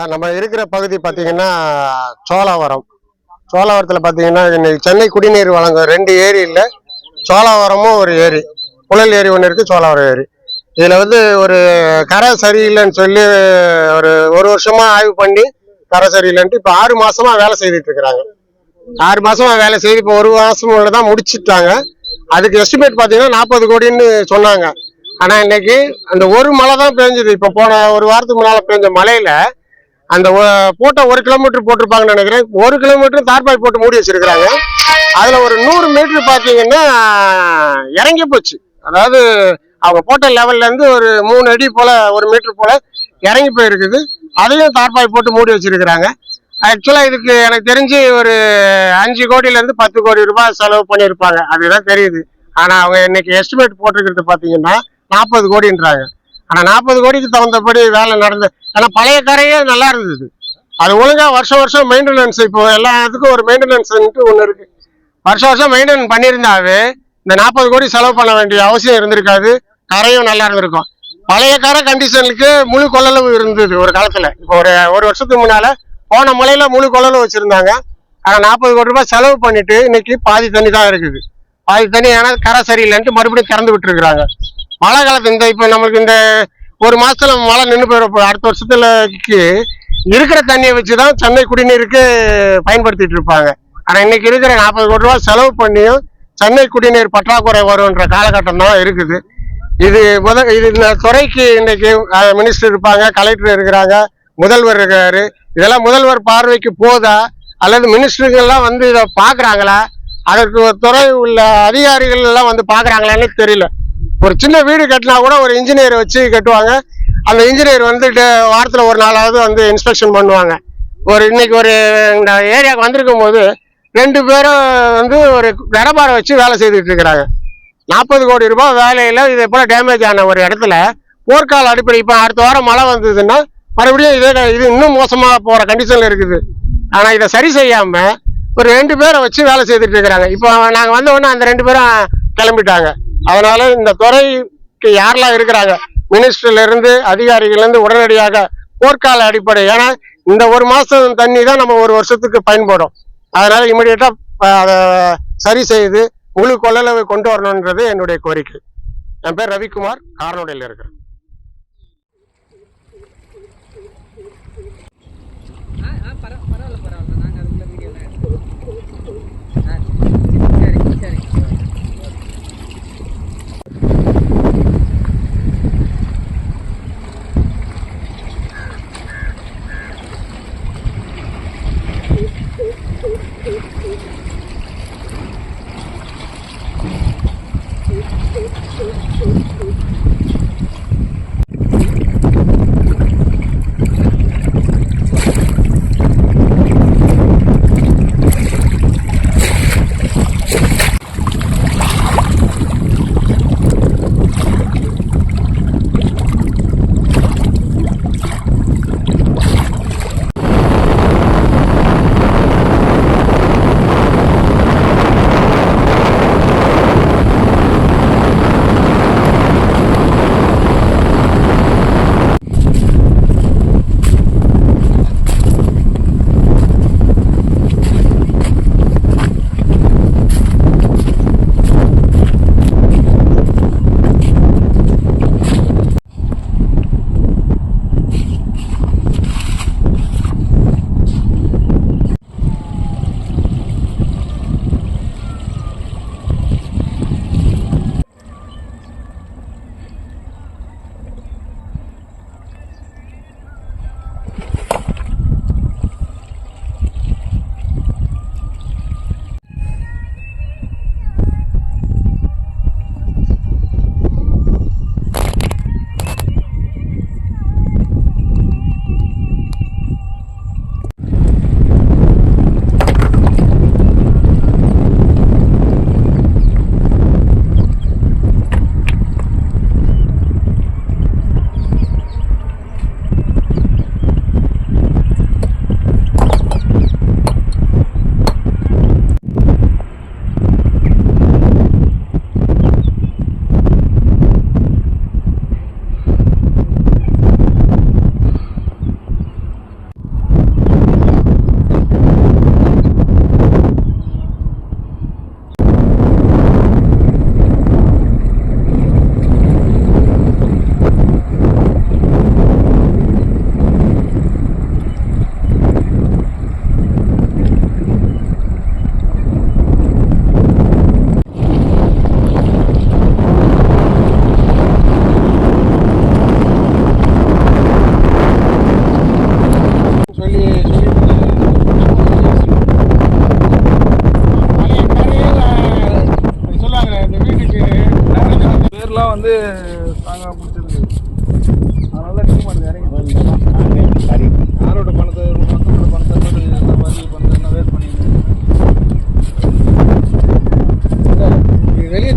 sir நம்ம இருக்கிற பகுதி பார்த்தீங்கன்னா சோழாவரம். சோழாவரத்தில் பார்த்தீங்கன்னா இன்னைக்கு சென்னை குடிநீர் வழங்கும் ரெண்டு ஏரியில் சோழாவரமும் ஒரு ஏரி. புழல் ஏரி ஒன்று இருக்குது சோழாவரம் ஏரி. இதில் வந்து ஒரு கரை சரியில்லைன்னு சொல்லி ஒரு ஒரு வருஷமாக ஆய்வு பண்ணி கரை சரியில்லைன்ட்டு இப்போ ஆறு மாதமாக வேலை செய்துட்டு இருக்கிறாங்க. ஆறு மாதமாக வேலை செய்து இப்போ ஒரு மாதம் உள்ள தான் முடிச்சிட்டாங்க. அதுக்கு எஸ்டிமேட் பார்த்தீங்கன்னா நாற்பது கோடின்னு சொன்னாங்க. ஆனால் இன்னைக்கு அந்த ஒரு மழை தான் பெஞ்சது. இப்போ போன ஒரு வாரத்துக்கு முன்னால் பெஞ்ச மழையில் அந்த போட்ட ஒரு கிலோமீட்டர் போட்டிருப்பாங்கன்னு நினைக்கிறேன். ஒரு கிலோமீட்டர் தார்பாய் போட்டு மூடி வச்சிருக்கிறாங்க. அதுல ஒரு நூறு மீட்டர் பாத்தீங்கன்னா இறங்கி போச்சு. அதாவது அவங்க போட்ட லெவல்ல இருந்து ஒரு மூணு அடி போல ஒரு மீட்டர் போல இறங்கி போயிருக்குது. அதையும் தார்பாய் போட்டு மூடி வச்சிருக்கிறாங்க. ஆக்சுவலா இதுக்கு எனக்கு தெரிஞ்சு ஒரு அஞ்சு கோடியில இருந்து பத்து கோடி ரூபாய் செலவு பண்ணியிருப்பாங்க. அதுதான் தெரியுது. ஆனா அவங்க இன்னைக்கு எஸ்டிமேட் போட்டிருக்கிறது பாத்தீங்கன்னா நாற்பது கோடின்றாங்க. ஆனால் நாற்பது கோடிக்கு தகுந்தபடி வேலை நடந்து ஆனா பழைய கரையே நல்லா இருந்தது. அது ஒழுங்கா வருஷம் வருஷம் மெயின்டெனன்ஸ் இப்போ எல்லாத்துக்கும் ஒரு மெயின்டெனன்ஸ்ன்ட்டு ஒன்று இருக்குது வருஷம் வருஷம் மெயின்டைன் பண்ணியிருந்தாவே இந்த நாற்பது கோடி செலவு பண்ண வேண்டிய அவசியம் இருந்திருக்காது. கரையும் நல்லா இருந்திருக்கும். பழைய கரை கண்டிஷனுக்கு முழு கொள்ளளவு இருந்தது ஒரு காலத்தில். இப்போ ஒரு ஒரு வருஷத்துக்கு முன்னால் போன மலையில முழு கொள்ளளவு வச்சுருந்தாங்க. ஆனால் நாற்பது கோடி ரூபாய் செலவு பண்ணிட்டு இன்னைக்கு பாதி தண்ணி தான் இருக்குது. பாதி தண்ணி ஏன்னா கரை சரியில்லைன்ட்டு மறுபடியும் திறந்து விட்டுருக்குறாங்க. மழை காலத்து இந்த இப்போ நம்மளுக்கு இந்த ஒரு மாசத்துல மழை நின்று போயிடும். அடுத்த வருஷத்துலக்கு இருக்கிற தண்ணியை வச்சு தான் சென்னை குடிநீருக்கு பயன்படுத்திட்டு இருப்பாங்க. ஆனால் இன்னைக்கு இருக்கிற நாற்பது கோடி ரூபா செலவு பண்ணியும் சென்னை குடிநீர் பற்றாக்குறை வரும்ன்ற காலகட்டம் தான் இருக்குது. இது முத இது இந்த துறைக்கு இன்னைக்கு மினிஸ்டர் இருப்பாங்க கலெக்டர் இருக்கிறாங்க முதல்வர் இருக்காரு. இதெல்லாம் முதல்வர் பார்வைக்கு போதா அல்லது மினிஸ்டருங்கெல்லாம் வந்து இதை பார்க்குறாங்களா? அதற்கு துறை உள்ள அதிகாரிகள் எல்லாம் வந்து பார்க்குறாங்களான்னு தெரியல. ஒரு சின்ன வீடு கட்டினா கூட ஒரு இன்ஜினியர் வச்சு கட்டுவாங்க. அந்த இன்ஜினியர் வந்து டே- ஒரு நாளாவது வந்து இன்ஸ்பெக்ஷன் பண்ணுவாங்க. ஒரு இன்னைக்கு ஒரு இந்த ஏரியாவுக்கு வந்திருக்கும் போது ரெண்டு பேரும் வந்து ஒரு வியாபாரம் வச்சு வேலை செய்துட்டு இருக்கிறாங்க. நாற்பது கோடி ரூபாய் வேலையில் இதே போல் டேமேஜ் ஆன ஒரு இடத்துல போர்க்கால அடிப்படை. இப்போ அடுத்த வாரம் மழை வந்ததுன்னா மறுபடியும் இதே இது இன்னும் மோசமாக போகிற கண்டிஷனில் இருக்குது. ஆனால் இதை சரி செய்யாமல் ஒரு ரெண்டு பேரை வச்சு வேலை செய்துட்டு இருக்கிறாங்க. இப்போ நாங்கள் வந்த உடனே அந்த ரெண்டு பேரும் கிளம்பிட்டாங்க. அதனால இந்த துறைக்கு யாரெல்லாம் இருக்கிறாங்க? மினிஸ்டர்ல இருந்து அதிகாரிகள் இருந்து உடனடியாக போர்க்கால அடிப்படை. ஏன்னா இந்த ஒரு மாசம் தண்ணி தான் நம்ம ஒரு வருஷத்துக்கு பயன்படும். அதனால இமிடியேட்டா அதை சரி செய்து முழு கொள்ளளவை கொண்டு வரணுன்றது என்னுடைய கோரிக்கை. என் பேர் ரவிக்குமார் காரனோடையில் இருக்கிறேன். பரவாயில்ல பரவாயில்ல. Thank you.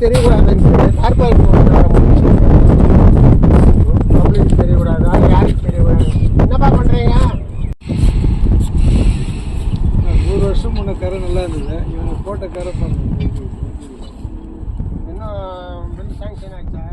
தார்பால் பப்ளிக் தெரியக்கூடாது அது யாருக்கு தெரியக்கூடாது? என்னப்பா பண்ணுறீங்க நூறு வருஷம் முன்ன கரை நல்லா இருந்தது. இவங்க போட்ட கரை பாருங்க. இன்னும் சாங்ஷன் ஆச்சா?